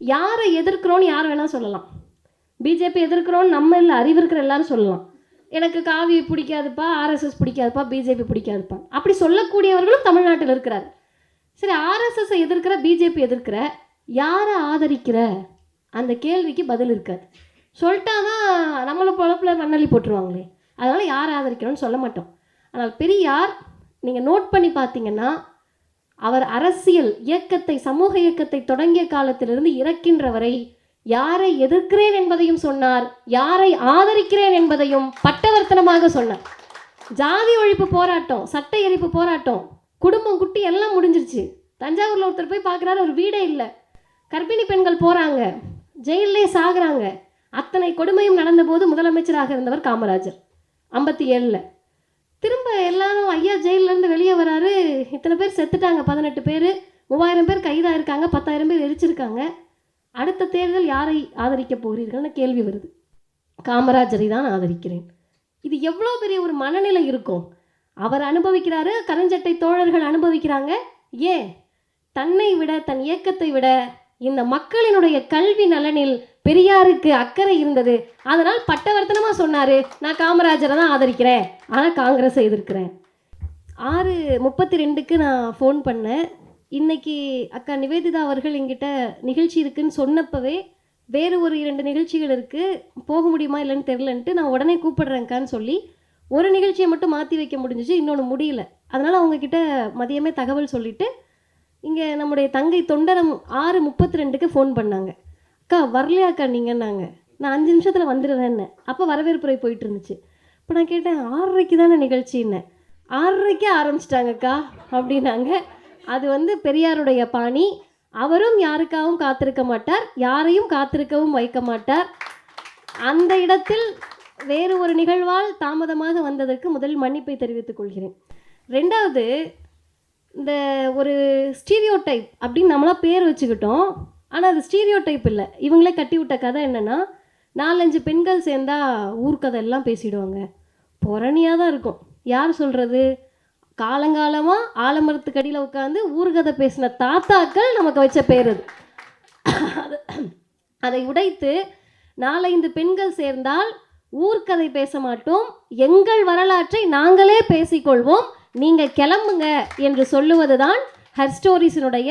யாரை எதிர்க்கிறோன்னு யார் வேணால் சொல்லலாம். பிஜேபி எதிர்க்கிறோன்னு நம்ம இல்லை அறிவு இருக்கிற எல்லாரும் சொல்லலாம். எனக்கு காவி பிடிக்காதுப்பா ஆர்எஸ்எஸ் பிடிக்காதுப்பா பிஜேபி பிடிக்காதுப்பா. அப்படி சொல்லக்கூடியவர்களும் தமிழ்நாட்டில் இருக்கிறார். சரி ஆர்எஸ்எஸ்ஸை எதிர்க்கிற பிஜேபி எதிர்க்கிற யாரை ஆதரிக்கிற? அந்த கேள்விக்கு பதில் இருக்காது. சொல்லிட்டா தான் நம்மளை பொழப்புல மண்ணள்ளி போட்டுருவாங்களே. அதனால் யார் ஆதரிக்கிறோன்னு சொல்ல மாட்டோம். ஆனால் பெரியார் நீங்கள் நோட் பண்ணி பார்த்தீங்கன்னா அவர் அரசியல் இயக்கத்தை சமூக இயக்கத்தை தொடங்கிய காலத்திலிருந்து இறக்கின்ற வரை யாரை எதிர்க்கிறேன் என்பதையும் சொன்னார் யாரை ஆதரிக்கிறேன் என்பதையும் பட்டவர்த்தனமாக சொன்னார். ஜாதி ஒழிப்பு போராட்டம் சட்ட எரிப்பு போராட்டம் குடும்பம் குட்டி எல்லாம் முடிஞ்சிருச்சு. தஞ்சாவூரில் ஒருத்தர் போய் பார்க்குறாரு ஒரு வீடே இல்லை. கர்ப்பிணி பெண்கள் போகிறாங்க ஜெயிலே சாகுறாங்க. அத்தனை கொடுமையும் நடந்தபோது முதலமைச்சராக இருந்தவர் காமராஜர் ஐம்பத்தி ஏழில். திரும்ப எல்லாரும் ஐயா ஜெயிலேருந்து வெளியே வராரு. இத்தனை பேர் செத்துட்டாங்க பதினெட்டு பேர். மூவாயிரம் பேர் கைதாக இருக்காங்க பத்தாயிரம் பேர் எரிச்சிருக்காங்க. அடுத்த தேர்தல் யாரை ஆதரிக்க போகிறீர்கள்னு கேள்வி வருது. காமராஜரை தான் ஆதரிக்கிறேன். இது எவ்வளோ பெரிய ஒரு மனநிலை இருக்கும். அவர் அனுபவிக்கிறாரு கரஞ்சட்டை தோழர்கள் அனுபவிக்கிறாங்க. ஏன்? தன்னை விட தன் இயக்கத்தை விட இந்த மக்களினுடைய கல்வி நலனில் பெரியாருக்கு அக்கறை இருந்தது. அதனால் பட்டவர்த்தனமாக சொன்னார். நான் காமராஜரை தான் ஆதரிக்கிறேன். ஆனால் காங்கிரஸை எதிர்க்கிறேன். ஆறு முப்பத்தி ரெண்டுக்கு நான் ஃபோன் பண்ணேன். இன்னைக்கு அக்கா நிவேதிதா அவர்கள் எங்கிட்ட நிகழ்ச்சி இருக்குன்னு சொன்னப்பவே வேறு ஒரு இரண்டு நிகழ்ச்சிகள் இருக்குது போக முடியுமா இல்லைன்னு தெரிலன்ட்டு நான் உடனே கூப்பிடுறேங்க்கான்னு சொல்லி ஒரு நிகழ்ச்சியை மட்டும் மாற்றி வைக்க முடிஞ்சிச்சு. இன்னொன்று முடியல. அதனால் அவங்கக்கிட்ட மதியமே தகவல் சொல்லிவிட்டு இங்கே நம்முடைய தங்கை தொண்டரம் ஆறு முப்பத்தி ரெண்டுக்கு ஃபோன் பண்ணாங்க. அக்கா வரலையாக்கா நீங்கன்னாங்க. நான் அஞ்சு நிமிஷத்தில் வந்துடுவேன்னு அப்போ வரவேற்புரை போயிட்டு இருந்துச்சு இப்போ நான் கேட்டேன் ஆறரைக்கு தானே நிகழ்ச்சின்னு. ஆறரைக்கே ஆரம்பிச்சிட்டாங்கக்கா அப்படின்னாங்க. அது வந்து பெரியாருடைய பாணி. அவரும் யாருக்காகவும் காத்திருக்க மாட்டார். யாரையும் காத்திருக்கவும் வைக்க மாட்டார். அந்த இடத்தில் வேறு ஒரு நிகழ்வால் தாமதமாக வந்ததற்கு முதல் மன்னிப்பை தெரிவித்துக் கொள்கிறேன். ரெண்டாவது இந்த ஒரு ஸ்டீரியோ டைப் அப்படின்னு நம்மளா பேர் வச்சுக்கிட்டோம். ஆனால் அது ஸ்டீரியோ டைப் இல்லை. இவங்களே கட்டி விட்ட கதை என்னென்னா நாலஞ்சு பெண்கள் சேர்ந்தா ஊர்க்கதை எல்லாம் பேசிடுவாங்க. புறணியாக தான் இருக்கும். யார் சொல்கிறது காலங்காலமாக ஆலமரத்துக்கடியில் உட்காந்து ஊர்கதை பேசின தாத்தாக்கள் நமக்கு வச்ச பேர் அது. அதை உடைத்து நாலைந்து பெண்கள் சேர்ந்தால் ஊர்க்கதை பேச மாட்டோம். எங்கள் வரலாற்றை நாங்களே பேசிக்கொள்வோம். நீங்கள் கிளம்புங்க என்று சொல்லுவது தான் ஹர் ஸ்டோரிஸினுடைய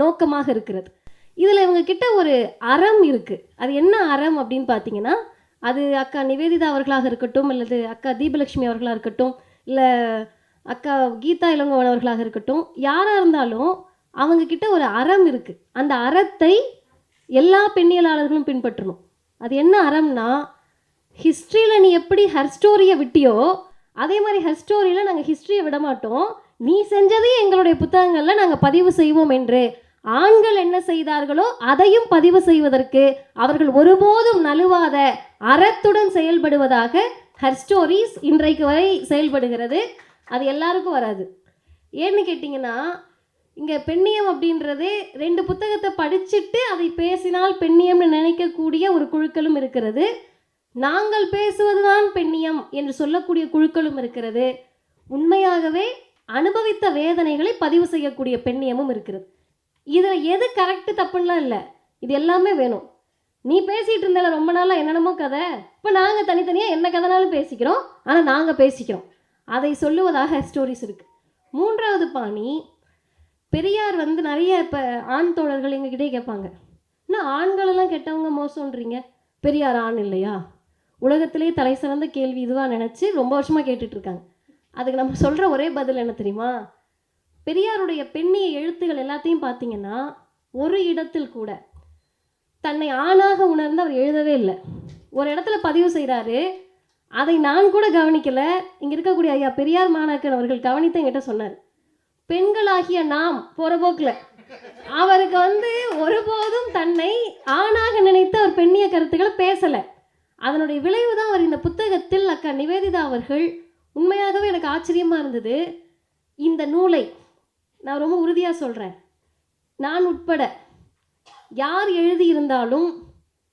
நோக்கமாக இருக்கிறது. இதில் இவங்கக்கிட்ட ஒரு அறம் இருக்குது அது என்ன அறம் அப்படின்னு பார்த்தீங்கன்னா அது அக்கா நிவேதிதா அவர்களாக இருக்கட்டும் அல்லது அக்கா தீபலட்சுமி அவர்களாக இருக்கட்டும் இல்லை அக்கா கீதா இளங்கோவன் அவர்களாக இருக்கட்டும் யாராக இருந்தாலும் அவங்க கிட்ட ஒரு அறம் இருக்குது அந்த அறத்தை எல்லா பெண்ணியலாளர்களும் பின்பற்றணும். அது என்ன அறம்னா ஹிஸ்ட்ரியில் நீ எப்படி ஹர் ஸ்டோரியை விட்டியோ அதே மாதிரி ஹர் ஸ்டோரியில் நாங்கள் ஹிஸ்ட்ரியை விட மாட்டோம். நீ செஞ்சதே எங்களுடைய புத்தகங்களில் நாங்கள் பதிவு செய்வோம் என்று. ஆண்கள் என்ன செய்தார்களோ அதையும் பதிவு செய்வதற்கு அவர்கள் ஒருபோதும் நழுவாத அறத்துடன் செயல்படுவதாக ஹர் ஸ்டோரிஸ் இன்றைக்கு வரை செயல்படுகிறது. அது எல்லாருக்கும் வராது. ஏன்னு கேட்டிங்கன்னா இங்கே பெண்ணியம் அப்படின்றது ரெண்டு புத்தகத்தை படிச்சுட்டு அதை பேசினால் பெண்ணியம்னு நினைக்கக்கூடிய ஒரு குழுக்களும் இருக்கிறது. நாங்கள் பேசுவதுதான் பெண்ணியம் என்று சொல்லக்கூடிய குழுக்களும் இருக்கிறது. உண்மையாகவே அனுபவித்த வேதனைகளை பதிவு செய்யக்கூடிய பெண்ணியமும் இருக்கிறது. இதில் எது கரெக்டு தப்புன்னெலாம் இல்லை. இது எல்லாமே வேணும். நீ பேசிகிட்டு இருந்தல ரொம்ப நாளாக என்னென்னமோ கதை. இப்போ நாங்கள் தனித்தனியாக என்ன கதைனாலும் பேசிக்கிறோம். ஆனால் நாங்கள் பேசிக்கிறோம். அதை சொல்லுவதாக ஸ்டோரிஸ் இருக்குது மூன்றாவது பாணி பெரியார் வந்து நிறைய இப்போ ஆண் தோழர்கள் எங்ககிட்டே கேட்பாங்க. இன்னும் ஆண்களெல்லாம் கெட்டவங்க மோசம்ன்றீங்க? பெரியார் ஆண் இல்லையா? உலகத்திலே தலை சிறந்த கேள்வி இதுவாக நினச்சி ரொம்ப வருஷமாக கேட்டுட்ருக்காங்க. அதுக்கு நம்ம சொல்கிற ஒரே பதில் என்ன தெரியுமா? பெரியாருடைய பெண்ணிய எழுத்துகள் எல்லாத்தையும் பார்த்தீங்கன்னா ஒரு இடத்தில் கூட தன்னை ஆணாக உணர்ந்து அவர் எழுதவே இல்லை. ஒரு இடத்துல பதிவு செய்கிறாரு அதை நான் கூட கவனிக்கலை. இங்கே இருக்கக்கூடிய ஐயா பெரியார் மாணாக்கன் அவர்கள் கவனித்து என்கிட்ட சொன்னார். பெண்களாகிய நாம் போகிற போக்கில் அவருக்கு வந்து ஒருபோதும் தன்னை ஆணாக நினைத்து அவர் பெண்ணிய கருத்துக்களை பேசலை. அதனுடைய விளைவு தான் அவர் இந்த புத்தகத்தில் அக்கா நிவேதிதா அவர்கள் உண்மையாகவே எனக்கு ஆச்சரியமாக இருந்தது. இந்த நூலை நான் ரொம்ப உறுதியாக சொல்கிறேன் நான் உட்பட யார் எழுதியிருந்தாலும்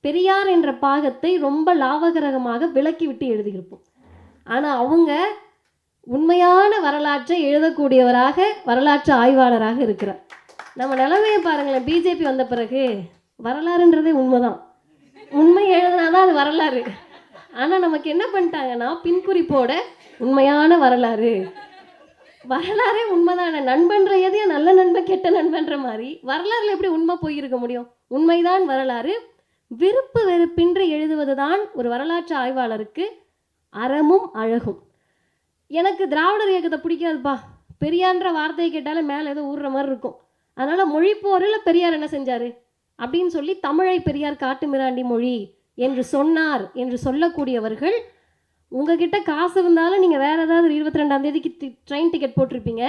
பெரியார் என்ற பாகத்தை ரொம்ப லாபகரகமாக விளக்கி விட்டு எழுதியிருப்போம். ஆனால் அவங்க உண்மையான வரலாற்றை எழுதக்கூடியவராக வரலாற்று ஆய்வாளராக இருக்கிறார். நம்ம நிலைமையை பாருங்களேன். பிஜேபி வந்த பிறகு வரலாறுன்றதே உண்மைதான். உண்மை எழுதுனாதான் அது வரலாறு. ஆனால் நமக்கு என்ன பண்ணிட்டாங்கன்னா பின்குறிப்போட உண்மையான வரலாறு. வரலாறே உண்மைதானே? நண்பன்ற எதையும் நல்ல நண்பன் கெட்ட நண்பன்ற மாதிரி வரலாறுல எப்படி உண்மை போயிருக்க முடியும்? உண்மைதான் வரலாறு. விருப்பு வெறுப்பின்றி எழுதுவதுதான் ஒரு வரலாற்று ஆய்வாளருக்கு அறமும் அழகும். எனக்கு திராவிடர் இயக்கத்தை பிடிக்காதுப்பா. பெரியான்ற வார்த்தையை கேட்டாலே மேலே ஏதோ ஊறுற மாதிரி இருக்கும். அதனால் மொழிப்போரில் பெரியார் என்ன செஞ்சார்? அப்படின்னு சொல்லி தமிழை பெரியார் காட்டுமிராண்டி மொழி என்று சொன்னார் என்று சொல்லக்கூடியவர்கள் உங்ககிட்ட காசு இருந்தாலும் நீங்கள் வேறு ஏதாவது இருபத்தி ரெண்டாம் தேதிக்கு ட்ரெயின் டிக்கெட் போட்டிருப்பீங்க.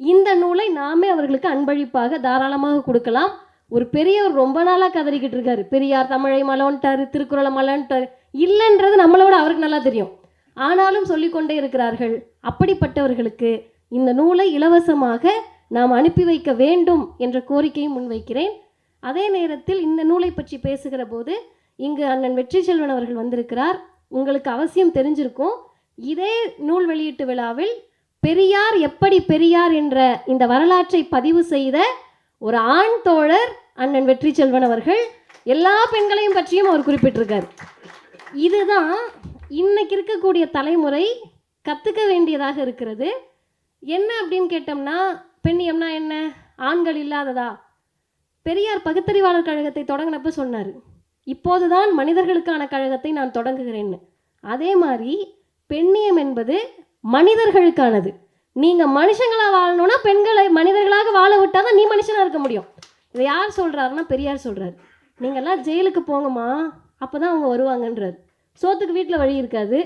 இந்த நூலை நாமே அவர்களுக்கு அன்பளிப்பாக தாராளமாக கொடுக்கலாம். ஒரு பெரியவர் ரொம்ப நாளாக கதறிக்கிட்டு இருக்காரு. பெரியார் தமிழை மலன்ட்டாரு திருக்குறளை மலன்ட்டாரு. இல்லைன்றது நம்மளை விட அவருக்கு நல்லா தெரியும். ஆனாலும் சொல்லிக்கொண்டே இருக்கிறார்கள். அப்படிப்பட்டவர்களுக்கு இந்த நூலை இலவசமாக நாம் அனுப்பி வைக்க வேண்டும் என்ற கோரிக்கையை முன்வைக்கிறேன். அதே நேரத்தில் இந்த நூலை பற்றி பேசுகிற போது இங்கு அண்ணன் வெற்றி செல்வன் அவர்கள் வந்திருக்கிறார். உங்களுக்கு அவசியம் தெரிஞ்சிருக்கும். இதே நூல் வெளியீட்டு விழாவில் பெரியார் எப்படி பெரியார் என்ற இந்த வரலாற்றை பதிவு செய்த ஒரு ஆண் தோழர் அண்ணன் வெற்றி செல்வன் அவர்கள் எல்லா பெண்களையும் பற்றியும் அவர் குறிப்பிட்டிருக்கார். இதுதான் இன்னைக்கு இருக்கக்கூடிய தலைமுறை கற்றுக்க வேண்டியதாக இருக்கிறது. என்ன அப்படின்னு கேட்டோம்னா பெண்ணியம்னா என்ன? ஆண்கள் இல்லாததா? பெரியார் பகுத்தறிவாளர் கழகத்தை தொடங்கினப்ப சொன்னார் இப்போதுதான் மனிதர்களுக்கான கழகத்தை நான் தொடங்குகிறேன்னு. அதே மாதிரி பெண்ணியம் என்பது மனிதர்களுக்கானது. நீங்கள் மனுஷங்களாக வாழணும்னா பெண்களை மனிதர்களாக வாழ விட்டால் தான் நீ மனுஷனாக இருக்க முடியும். இதை யார் சொல்கிறாருன்னா பெரியார் சொல்கிறார் நீங்கள்லாம் ஜெயிலுக்கு போங்கம்மா அப்போ தான் அவங்க வருவாங்கன்றார். சோத்துக்கு வீட்டில் வழி இருக்காது.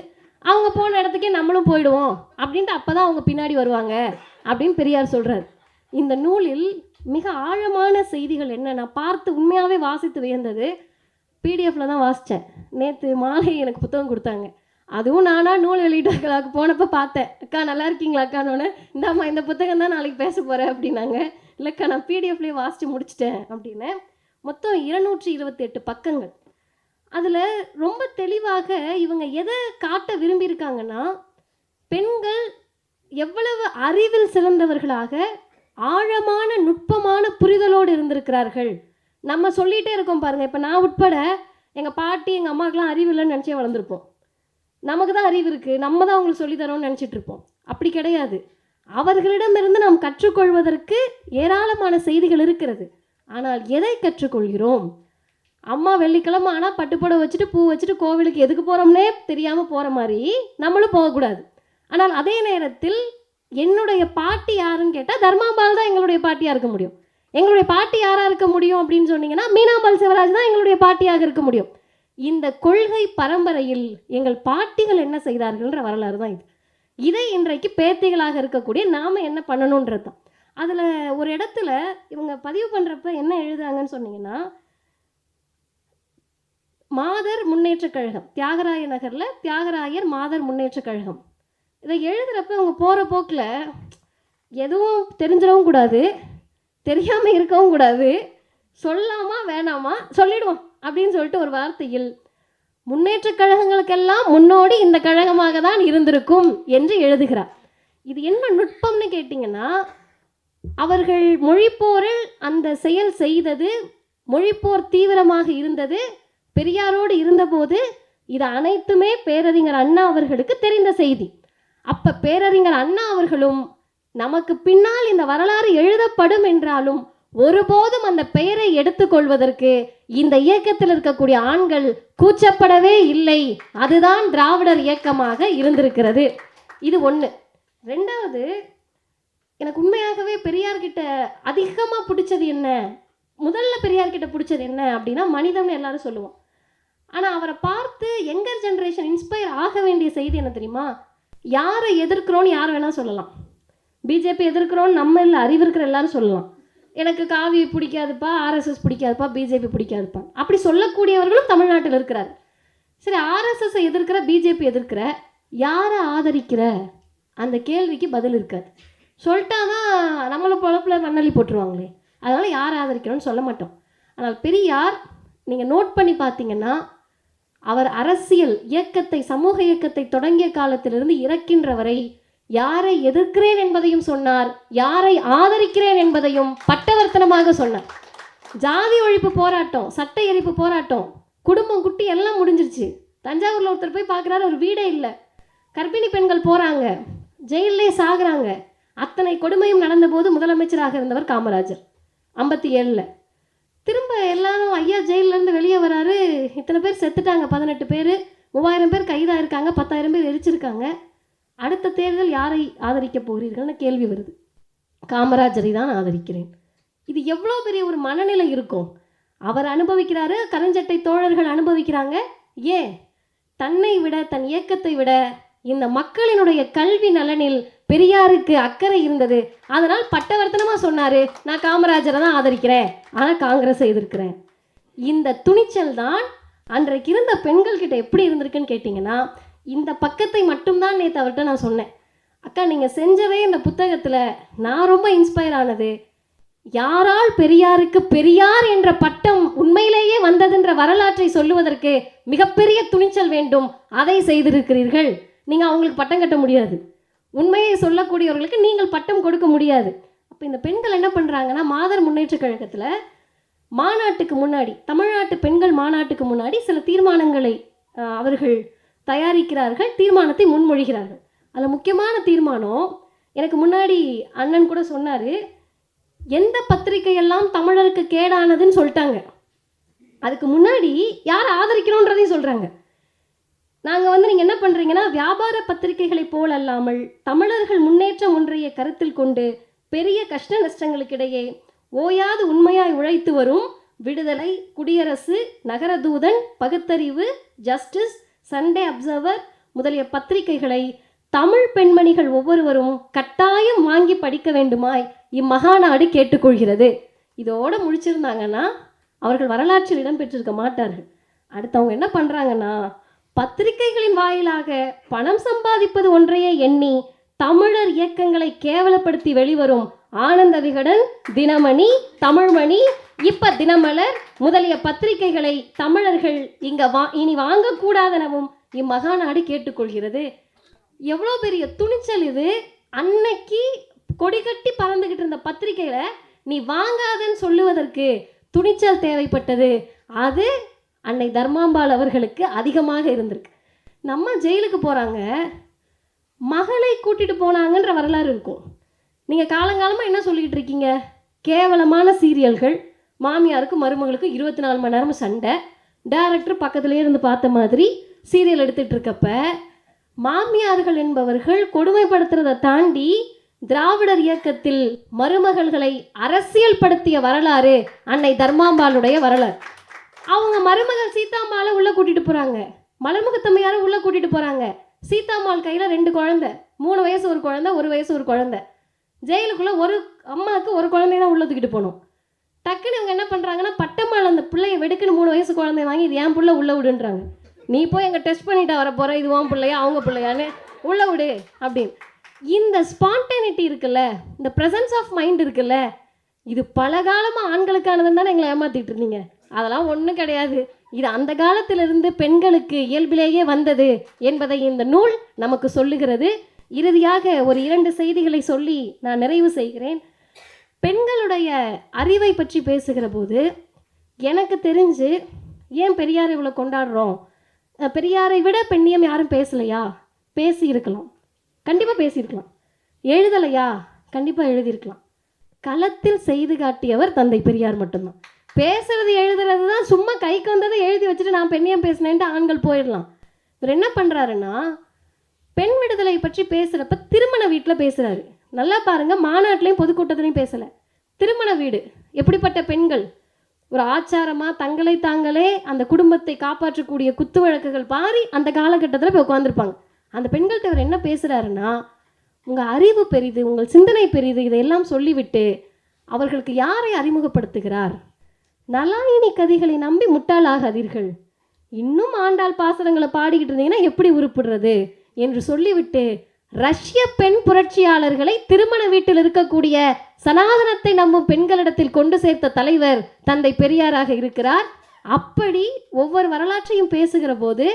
அவங்க போன இடத்துக்கே நம்மளும் போயிடுவோம். அப்படின்ட்டு அப்போ தான் அவங்க பின்னாடி வருவாங்க அப்படின்னு பெரியார் சொல்கிறார் இந்த நூலில் மிக ஆழமான செய்திகள் என்ன? நான் பார்த்து உண்மையாகவே வாசித்து வியந்தது. பிடிஎஃப்ல தான் வாசித்தேன். நேற்று மாலை எனக்கு புத்தகம் கொடுத்தாங்க. அதுவும் நானாக நூல் வெளியீட்டாக்களாக்கு போனப்போ பார்த்தேன். அக்கா நல்லா இருக்கீங்களா? அக்கானோன்னு இந்தாம்மா இந்த புத்தகம் தான் நாளைக்கு பேச போகிறேன் அப்படின்னாங்க. இல்லைக்கா நான் பிடிஎஃப்லேயே வாசித்து முடிச்சிட்டேன் அப்படின்னு. மொத்தம் இருநூற்றி இருபத்தி எட்டு பக்கங்கள். அதில் ரொம்ப தெளிவாக இவங்க எதை காட்ட விரும்பியிருக்காங்கன்னா பெண்கள் எவ்வளவு அறிவில் சிறந்தவர்களாக ஆழமான நுட்பமான புரிதலோடு இருந்திருக்கிறார்கள். நம்ம சொல்லிகிட்டே இருக்கோம் பாருங்கள் இப்போ நான் உட்பட எங்கள் பாட்டி எங்கள் அம்மாவுக்குலாம் அறிவு இல்லைன்னு நினச்சே வளர்ந்துருப்போம். நமக்கு தான் அறிவு இருக்குது நம்ம தான் அவங்களுக்கு சொல்லித்தரோம்னு நினச்சிட்ருப்போம் அப்படி கிடையாது. அவர்களிடமிருந்து நாம் கற்றுக்கொள்வதற்கு ஏராளமான செய்திகள் இருக்கிறது. ஆனால் எதை கற்றுக்கொள்கிறோம்? அம்மா வெள்ளிக்கிழமை ஆனால் பட்டுப்படை வச்சுட்டு பூ வச்சுட்டு கோவிலுக்கு எதுக்கு போகிறோம்னே தெரியாமல் போகிற மாதிரி நம்மளும் போகக்கூடாது. ஆனால் அதே நேரத்தில் என்னுடைய பாட்டி யாருன்னு கேட்டால் தர்மாபால் தான் எங்களுடைய பாட்டியாக இருக்க முடியும். எங்களுடைய பாட்டி யாராக இருக்க முடியும் அப்படின்னு சொன்னீங்கன்னா மீனாபால் சிவராஜ் தான் எங்களுடைய பாட்டியாக இருக்க முடியும். இந்த கொள்கை பரம்பரையில் எங்கள் பாட்டிகள் என்ன செய்தார்கள்ன்ற வரலாறு தான் இது. இதை இன்றைக்கு பேத்திகளாக இருக்கக்கூடிய நாம் என்ன பண்ணணுன்றது தான். அதில் ஒரு இடத்துல இவங்க பதிவு பண்ணுறப்ப என்ன எழுதுறாங்கன்னு சொன்னீங்கன்னா மாதர் முன்னேற்றக் கழகம். தியாகராய நகரில் தியாகராயர் மாதர் முன்னேற்றக் கழகம். இதை எழுதுகிறப்ப அவங்க போகிற போக்கில் எதுவும் தெரிஞ்சிடவும் கூடாது தெரியாமல் இருக்கவும் கூடாது. சொல்லாமா வேணாமா சொல்லிடுவோம் அப்படின்னு சொல்லிட்டு ஒரு வார்த்தையில் முன்னேற்றக் கழகங்களுக்கெல்லாம் முன்னோடி இந்த கழகமாக தான் இருந்திருக்கும் என்று எழுதுகிறார் இது என்ன நுட்பம்னு கேட்டிங்கன்னா அவர்கள் மொழிப்போரில் அந்த செயல் செய்தது மொழிப்போர் தீவிரமாக இருந்தது பெரியாரோடு இருந்தபோது இது அனைத்துமே பேரறிஞர் அண்ணா அவர்களுக்கு தெரிந்த செய்தி. அப்ப பேரறிஞர் அண்ணா அவர்களும் நமக்கு பின்னால் இந்த வரலாறு எழுதப்படும் என்றாலும் ஒருபோதும் அந்த பெயரை எடுத்துக்கொள்வதற்கு இந்த இயக்கத்தில் இருக்கக்கூடிய ஆண்கள் கூச்சப்படவே இல்லை. அதுதான் திராவிடர் இயக்கமாக இருந்திருக்கிறது. இது ஒன்று ரெண்டாவது எனக்கு உண்மையாகவே பெரியார்கிட்ட அதிகமாக பிடிச்சது என்ன? முதல்ல பெரியார்கிட்ட பிடிச்சது என்ன அப்படின்னா மனிதம்னு எல்லாரும் சொல்லுவோம். ஆனால் அவரை பார்த்து யங்கர் ஜென்ரேஷன் இன்ஸ்பயர் ஆக வேண்டிய செய்தி என்ன தெரியுமா? யாரை எதிர்க்கிறோன்னு யார் வேணால் சொல்லலாம். பிஜேபி எதிர்க்கிறோன்னு நம்ம இல்லை அறிவு இருக்கிற எல்லாரும் சொல்லலாம். எனக்கு காவி பிடிக்காதுப்பா ஆர்எஸ்எஸ் பிடிக்காதுப்பா பிஜேபி பிடிக்காதுப்பா. அப்படி சொல்லக்கூடியவர்களும் தமிழ்நாட்டில் இருக்கிறார் சரி ஆர்எஸ்எஸ்ஸை எதிர்க்கிற பிஜேபி எதிர்க்கிற யாரை ஆதரிக்கிற? அந்த கேள்விக்கு பதில் இருக்காது. சொல்லிட்டா தான் நம்மளை பொழப்பில் மண்ணள்ளி போட்டுருவாங்களே. அதனால் யார் ஆதரிக்கிறோன்னு சொல்ல மாட்டோம். ஆனால் பெரியார் நீங்கள் நோட் பண்ணி பார்த்தீங்கன்னா அவர் அரசியல் இயக்கத்தை சமூக இயக்கத்தை தொடங்கிய காலத்திலிருந்து இறக்கின்ற வரை யாரை எதிர்க்கிறேன் என்பதையும் சொன்னார் யாரை ஆதரிக்கிறேன் என்பதையும் பட்டவர்த்தனமாக சொன்னார். ஜாதி ஒழிப்பு போராட்டம் சட்ட எரிப்பு போராட்டம் குடும்பம் குட்டி எல்லாம் முடிஞ்சிருச்சு. தஞ்சாவூரில் ஒருத்தர் போய் பார்க்குறாரு ஒரு வீடே இல்லை. கர்ப்பிணி பெண்கள் போகிறாங்க ஜெயிலே சாகுறாங்க. அத்தனை கொடுமையும் நடந்தபோது முதலமைச்சராக இருந்தவர் காமராஜர் ஐம்பத்தி ஏழில். திரும்ப எல்லாரும் ஐயா ஜெயிலேருந்து வெளியே வராரு. இத்தனை பேர் செத்துட்டாங்க பதினெட்டு பேர். மூவாயிரம் பேர் கைதாக இருக்காங்க பத்தாயிரம் பேர் எரிச்சிருக்காங்க. அடுத்த தேர்தல் யாரை ஆதரிக்க போகிறீர்கள்னு கேள்வி வருது. காமராஜரை தான் ஆதரிக்கிறேன். இது எவ்வளோ பெரிய ஒரு மனநிலை இருக்கும். அவர் அனுபவிக்கிறாரு கரஞ்சட்டை தோழர்கள் அனுபவிக்கிறாங்க. ஏன்? தன்னை விட தன் இயக்கத்தை விட இந்த மக்களினுடைய கல்வி நலனில் பெரியாருக்கு அக்கறை இருந்தது. அதனால் பட்டவர்த்தனமாக சொன்னார் நான் காமராஜரை தான் ஆதரிக்கிறேன். ஆனால் காங்கிரஸை எதிர்க்கிறேன். இந்த துணிச்சல் தான் அன்றைக்கு இருந்த பெண்கள்கிட்ட எப்படி இருந்திருக்குன்னு கேட்டிங்கன்னா இந்த பக்கத்தை மட்டும்தான் நேற்று அவர்கிட்ட நான் சொன்னேன். அக்கா நீங்கள் செஞ்சதே இந்த புத்தகத்தில் நான் ரொம்ப இன்ஸ்பயர் ஆனது யாரால் பெரியாருக்கு பெரியார் என்ற பட்டம் உண்மையிலேயே வந்ததென்ற வரலாற்றை சொல்லுவதற்கு மிகப்பெரிய துணிச்சல் வேண்டும். அதை செய்திருக்கிறீர்கள். நீங்கள் அவங்களுக்கு பட்டம் கட்ட முடியாது. உண்மையை சொல்லக்கூடியவர்களுக்கு நீங்கள் பட்டம் கொடுக்க முடியாது. அப்போ இந்த பெண்கள் என்ன பண்ணுறாங்கன்னா மாதர் முன்னேற்ற கழகத்தில் மாநாட்டுக்கு முன்னாடி தமிழ்நாட்டு பெண்கள் மாநாட்டுக்கு முன்னாடி சில தீர்மானங்களை அவர்கள் தயாரிக்கிறார்கள் தீர்மானத்தை முன்மொழிகிறார்கள். அதில் முக்கியமான தீர்மானம் எனக்கு முன்னாடி அண்ணன் கூட சொன்னார் எந்த பத்திரிகையெல்லாம் தமிழருக்கு கேடானதுன்னு சொல்லிட்டாங்க. அதுக்கு முன்னாடி யாரை ஆதரிக்கிறோன்றதையும் சொல்கிறாங்க நாங்கள் வந்து நீங்கள் என்ன பண்ணுறீங்கன்னா வியாபார பத்திரிகைகளை போல் அல்லாமல் தமிழர்கள் முன்னேற்றம் ஒன்றைய கருத்தில் கொண்டு பெரிய கஷ்ட நஷ்டங்களுக்கிடையே ஓயாது உண்மையாய் உழைத்து வரும் விடுதலை குடியரசு நகரதூதன் பகுத்தறிவு ஜஸ்டிஸ் சண்டே அப்சர்வர் முதலிய பத்திரிகைகளை தமிழ் பெண்மணிகள் ஒவ்வொருவரும் கட்டாயம் வாங்கி படிக்க வேண்டுமாய் இம்மகாநாடு கேட்டுக்கொள்கிறது. இதோடு முடிச்சிருந்தாங்கன்னா அவர்கள் வரலாற்றில் இடம்பெற்றிருக்க மாட்டார்கள். அடுத்தவங்க என்ன பண்ணுறாங்கன்னா பத்திரிகைகளின் வாயிலாக பணம் சம்பாதிப்பது ஒன்றையே எண்ணி தமிழர் இயக்கங்களை கேவலப்படுத்தி வெளிவரும் ஆனந்த விகடன் தினமணி தமிழ்மணி இப்ப தினமலர் முதலிய பத்திரிகைகளை தமிழர்கள் இங்க வா இனி வாங்கக்கூடாதெனவும் இம்மகாநாடு கேட்டுக்கொள்கிறது. எவ்வளோ பெரிய துணிச்சல் இது. அன்னைக்கு கொடி கட்டி பறந்துகிட்டு இருந்த பத்திரிகையில நீ வாங்காதன்னு சொல்லுவதற்கு துணிச்சல் தேவைப்பட்டது. அது அன்னை தர்மாம்பாள் அவர்களுக்கு அதிகமாக இருந்திருக்கு. நம்ம ஜெயிலுக்கு போகிறாங்க மகளை கூட்டிட்டு போனாங்கன்ற வரலாறு இருக்கும். நீங்கள் காலங்காலமாக என்ன சொல்லிக்கிட்டு இருக்கீங்க? கேவலமான சீரியல்கள் மாமியாருக்கு மருமகளுக்கு இருபத்தி நாலு மணி நேரம் சண்டை. டேரக்டர் பக்கத்துலேயே இருந்து பார்த்த மாதிரி சீரியல் எடுத்துகிட்டு இருக்கப்ப மாமியார்கள் என்பவர்கள் கொடுமைப்படுத்துறதை தாண்டி திராவிடர் இயக்கத்தில் மருமகள்களை அரசியல் படுத்திய வரலாறு அன்னை தர்மாம்பாளுடைய வரலாறு. அவங்க மருமகள் சீதாம்மாளை உள்ளே கூட்டிகிட்டு போகிறாங்க மலர்முகத்தம்மையாரை உள்ளே கூட்டிகிட்டு போகிறாங்க சீதாம்மாள் கையில் ரெண்டு குழந்தை. மூணு வயசு ஒரு குழந்தை ஒரு வயசு ஒரு குழந்தை. ஜெயிலுக்குள்ளே ஒரு அம்மாவுக்கு ஒரு குழந்தைய தான் உள்ள தூக்கிட்டு போகணும். டக்குன்னு இவங்க என்ன பண்ணுறாங்கன்னா பட்டம்மாள் அந்த பிள்ளைய வெடுக்குன்னு மூணு வயசு குழந்தைய வாங்கி இது ஏன் பிள்ளை உள்ளே விடுன்றாங்க. நீ போய் எங்கள் டெஸ்ட் பண்ணிட்டு வர போகிற இது உன் பிள்ளையா அவங்க பிள்ளையான்னு உள்ள விடு அப்படின்னு. இந்த ஸ்பான்டனிட்டி இருக்குல்ல இந்த ப்ரெசன்ஸ் ஆஃப் மைண்ட் இருக்குல்ல இது பல காலமாக ஆண்களுக்கானதுன்னு தானே எங்களை ஏமாற்றிட்டு இருந்தீங்க. அதெல்லாம் ஒன்றும் கிடையாது. இது அந்த காலத்திலிருந்து பெண்களுக்கு இயல்பிலேயே வந்தது என்பதை இந்த நூல் நமக்கு சொல்லுகிறது. இறுதியாக ஒரு இரண்டு செய்திகளை சொல்லி நான் நிறைவு செய்கிறேன். பெண்களுடைய அறிவை பற்றி பேசுகிற போது எனக்கு தெரிஞ்சு ஏன் பெரியார் இவ்வளோ கொண்டாடுறோம்? பெரியாரை விட பெண்ணியம் யாரும் பேசலையா? பேசியிருக்கலாம் கண்டிப்பாக பேசியிருக்கலாம். எழுதலையா? கண்டிப்பாக எழுதியிருக்கலாம். களத்தில் செய்து காட்டியவர் தந்தை பெரியார் மட்டும்தான். பேசுறது எழுதுறது தான் சும்மா கைக்கு வந்ததை எழுதி வச்சுட்டு நான் பெண்ணியம் பேசினேன்ட்டு ஆண்கள் போயிடலாம். இவர் என்ன பண்ணுறாருன்னா பெண் விடுதலை பற்றி பேசுகிறப்ப திருமண வீட்டில் பேசுகிறாரு நல்லா பாருங்கள் மாநாட்டிலையும் பொதுக்கூட்டத்திலையும் பேசலை. திருமண வீடு எப்படிப்பட்ட பெண்கள்? ஒரு ஆச்சாரமாக தங்களை தாங்களே அந்த குடும்பத்தை காப்பாற்றக்கூடிய குத்து வழக்குகள் பாரி அந்த காலகட்டத்தில் போய் உட்காந்துருப்பாங்க அந்த பெண்கள்கிட்ட இவர் என்ன பேசுகிறாருன்னா உங்கள் அறிவு பெரிது உங்கள் சிந்தனை பெரிது இதையெல்லாம் சொல்லிவிட்டு அவர்களுக்கு யாரை அறிமுகப்படுத்துகிறார்? நலாயினி கதிகளை நம்பி முட்டாளாகாதீர்கள் இன்னும் ஆண்டாள் பாசனங்களை பாடிக்கிட்டு இருந்தீங்கன்னா எப்படி உருப்பிடுறது? என்று சொல்லிவிட்டு ரஷ்ய பெண் புரட்சியாளர்களை திருமண வீட்டில் இருக்கக்கூடிய சனாதனத்தை நம்பும் பெண்களிடத்தில் கொண்டு சேர்த்த தலைவர் தந்தை பெரியாராக இருக்கிறார். அப்படி ஒவ்வொரு வரலாற்றையும் பேசுகிற போது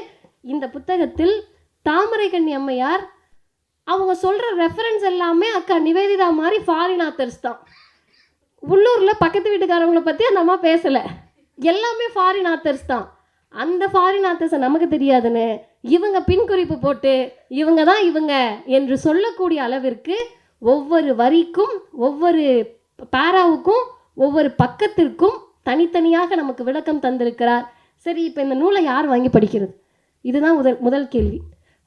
இந்த புத்தகத்தில் தாமரை கண்ணி அம்மையார் அவங்க சொல்கிற ரெஃபரன்ஸ் எல்லாமே அக்கா நிவேதிதா மாதிரி ஃபாரின் ஆத்தர்ஸ் தான். உள்ளூரில் பக்கத்து வீட்டுக்காரவங்கள பற்றி அந்த அம்மா பேசலை. எல்லாமே ஃபாரின் ஆத்தர்ஸ் தான். அந்த ஃபாரின் ஆத்தர்ஸை நமக்கு தெரியாதுன்னு இவங்க பின்குறிப்பு போட்டு இவங்க தான் இவங்க என்று சொல்லக்கூடிய அளவிற்கு ஒவ்வொரு வரிக்கும் ஒவ்வொரு பேராவுக்கும் ஒவ்வொரு பக்கத்திற்கும் தனித்தனியாக நமக்கு விளக்கம் தந்திருக்கிறார். சரி இப்போ இந்த நூலை யார் வாங்கி படிக்கிறது? இதுதான் முதல் முதல் கேள்வி.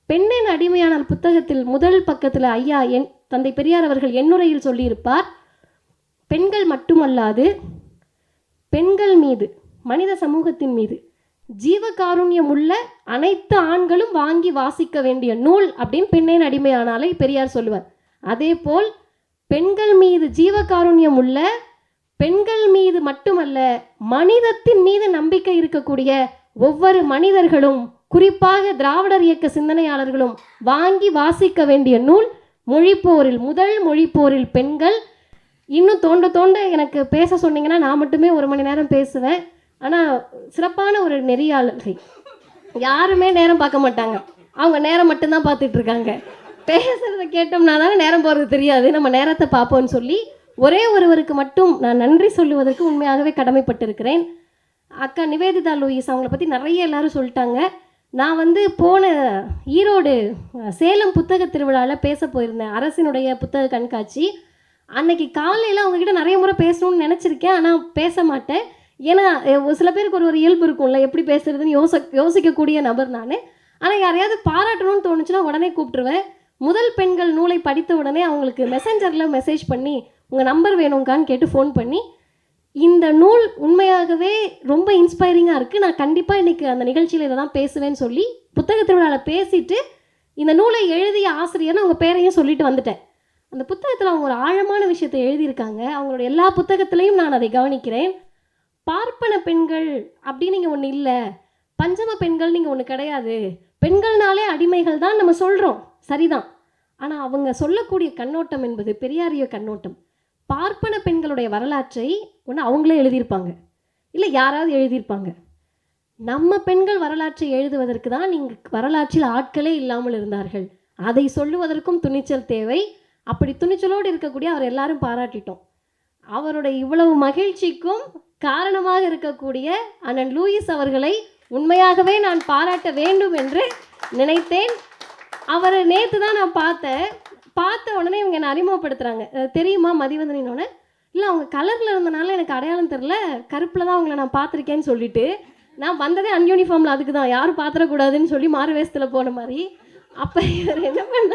பெண்ணின் அடிமையானால் புத்தகத்தில் முதல் பக்கத்தில் ஐயா என் தந்தை பெரியார் அவர்கள் என்னுரையில் சொல்லியிருப்பார் பெண்கள் மட்டுமல்லாது பெண்கள் மீது மனித சமூகத்தின் மீது ஜீவகாருண்யம் உள்ள அனைத்து ஆண்களும் வாங்கி வாசிக்க வேண்டிய நூல் அப்படின்னு பெண்ணின் அடிமையானாலே பெரியார் சொல்லுவார். அதே போல் பெண்கள் மீது ஜீவகாருண்யம் உள்ள பெண்கள் மீது மட்டுமல்ல மனிதத்தின் மீது நம்பிக்கை இருக்கக்கூடிய ஒவ்வொரு மனிதர்களும் குறிப்பாக திராவிடர் இயக்க சிந்தனையாளர்களும் வாங்கி வாசிக்க வேண்டிய நூல் மொழிப்போரில் முதல் மொழிப்போரில் பெண்கள் இன்னும் தோண்ட தோண்ட எனக்கு பேச சொன்னீங்கன்னா நான் மட்டுமே ஒரு மணி நேரம் பேசுவேன். ஆனால் சிறப்பான ஒரு நெறியாளர் யாருமே நேரம் பார்க்க மாட்டாங்க. அவங்க நேரம் மட்டும்தான் பார்த்துட்டு இருக்காங்க பேசுறத கேட்டோம்னா தானே நேரம் போகிறது தெரியாது. நம்ம நேரத்தை பார்ப்போம்னு சொல்லி ஒரே ஒருவருக்கு மட்டும் நான் நன்றி சொல்லுவதற்கு உண்மையாகவே கடமைப்பட்டிருக்கிறேன். அக்கா நிவேதிதா லூயிஸ் அவங்கள பற்றி நிறைய எல்லாரும் சொல்லிட்டாங்க. நான் வந்து போன ஈரோடு சேலம் புத்தக திருவிழாவில் பேச போயிருந்தேன். அரசினுடைய புத்தக கண்காட்சி. அன்னைக்கு காலையில் அவங்கக்கிட்ட நிறைய முறை பேசணும்னு நினச்சிருக்கேன் ஆனால் பேச மாட்டேன். ஏன்னா ஒரு சில பேருக்கு ஒரு ஒரு இயல்பு இருக்கும்ல எப்படி பேசுறதுன்னு யோச யோசிக்கக்கூடிய நபர் நான். ஆனால் யாரையாவது பாராட்டணும்னு தோணுச்சுன்னா உடனே கூப்பிட்டுருவேன். முதல் பெண்கள் நூலை படித்த உடனே அவங்களுக்கு மெசஞ்சரில் மெசேஜ் பண்ணி உங்கள் நம்பர் வேணுங்கான்னு கேட்டு ஃபோன் பண்ணி இந்த நூல் உண்மையாகவே ரொம்ப இன்ஸ்பைரிங்காக இருக்குது நான் கண்டிப்பாக இன்றைக்கி அந்த நிகழ்ச்சியில் இதை தான் பேசுவேன்னு சொல்லி புத்தக திருவிழாவில் பேசிவிட்டு இந்த நூலை எழுதிய ஆசிரியர்னு அவங்க பேரையும் சொல்லிட்டு வந்துட்டேன். அந்த புத்தகத்தில் அவங்க ஒரு ஆழமான விஷயத்தை எழுதியிருக்காங்க. அவங்களோட எல்லா புத்தகத்திலையும் நான் அதை கவனிக்கிறேன். பார்ப்பன பெண்கள் அப்படின்னு நீங்கள் ஒன்று இல்லை. பஞ்சம பெண்கள் நீங்கள் ஒன்று கிடையாது. பெண்கள்னாலே அடிமைகள் தான் நம்ம சொல்கிறோம் சரிதான். ஆனால் அவங்க சொல்லக்கூடிய கண்ணோட்டம் என்பது பெரியாரிய கண்ணோட்டம். பார்ப்பன பெண்களுடைய வரலாற்றை ஒன்று அவங்களே எழுதியிருப்பாங்க. இல்லை யாராவது எழுதியிருப்பாங்க. நம்ம பெண்கள் வரலாற்றை எழுதுவதற்கு தான் நீங்கள் வரலாற்றில் ஆட்களே இல்லாமல் இருந்தார்கள். அதை சொல்லுவதற்கும் துணிச்சல் தேவை. அப்படி துணிச்சலோடு இருக்கக்கூடிய அவர் எல்லாரும் பாராட்டிட்டோம். அவருடைய இவ்வளவு மகிழ்ச்சிக்கும் காரணமாக இருக்கக்கூடிய அண்ணன் லூயிஸ் அவர்களை உண்மையாகவே நான் பாராட்ட வேண்டும் என்று நினைத்தேன். அவரை நேற்று தான் நான் பார்த்தேன் பார்த்த உடனே இவங்க என்னை அறிமுகப்படுத்துகிறாங்க தெரியுமா மதிவதனினோட இல்லை அவங்க கலரில் இருந்தனால எனக்கு அடையாளம் தெரில கருப்பில் தான் அவங்கள நான் பார்த்துருக்கேன்னு சொல்லிட்டு நான் வந்ததே அன்யூனிஃபார்மில் அதுக்கு தான் யாரும் பார்த்துடக்கூடாதுன்னு சொல்லி மாறு வேஷத்தில் போன மாதிரி. அப்போ இவர் என்ன பண்ண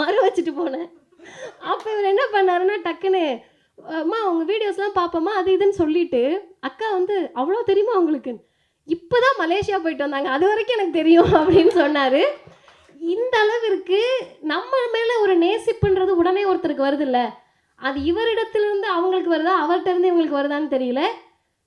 மறு வச்சுட்டு போனேன். அப்போ இவர் என்ன பண்ணாருன்னா டக்குன்னு அம்மா அவங்க வீடியோஸ்லாம் பார்ப்போமா அது இதுன்னு சொல்லிட்டு அக்கா வந்து அவ்வளோ தெரியுமா அவங்களுக்கு இப்போ தான் மலேசியா போயிட்டு வந்தாங்க. அது வரைக்கும் எனக்கு தெரியும் அப்படின்னு சொன்னார். இந்த அளவிற்கு நம்ம மேலே ஒரு நேசிப்புன்றது உடனே ஒருத்தருக்கு வருதுல்ல? அது இவரிடத்திலிருந்து அவங்களுக்கு வருதா? அவர்கிட்ட இருந்து இவங்களுக்கு வருதான்னு தெரியல.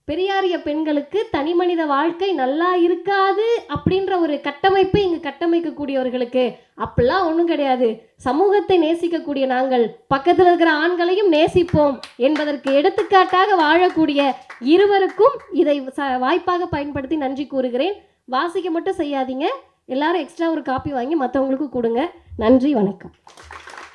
பெரியாரிய பெண்களுக்கு தனி மனித வாழ்க்கை நல்லா இருக்காது அப்படின்ற ஒரு கட்டமைப்பை இங்கு கட்டமைக்கக்கூடியவர்களுக்கு அப்படிலாம் ஒன்றும் கிடையாது. சமூகத்தை நேசிக்கக்கூடிய நாங்கள் பக்கத்தில் இருக்கிற ஆண்களையும் நேசிப்போம் என்பதற்கு எடுத்துக்காட்டாக வாழக்கூடிய இருவருக்கும் இதை ச வாய்ப்பாக பயன்படுத்தி நன்றி கூறுகிறேன். வாசிக்க மட்டும் செய்யாதீங்க. எல்லாரும் எக்ஸ்ட்ரா ஒரு காப்பி வாங்கி மற்றவங்களுக்கும் கொடுங்க. நன்றி வணக்கம்.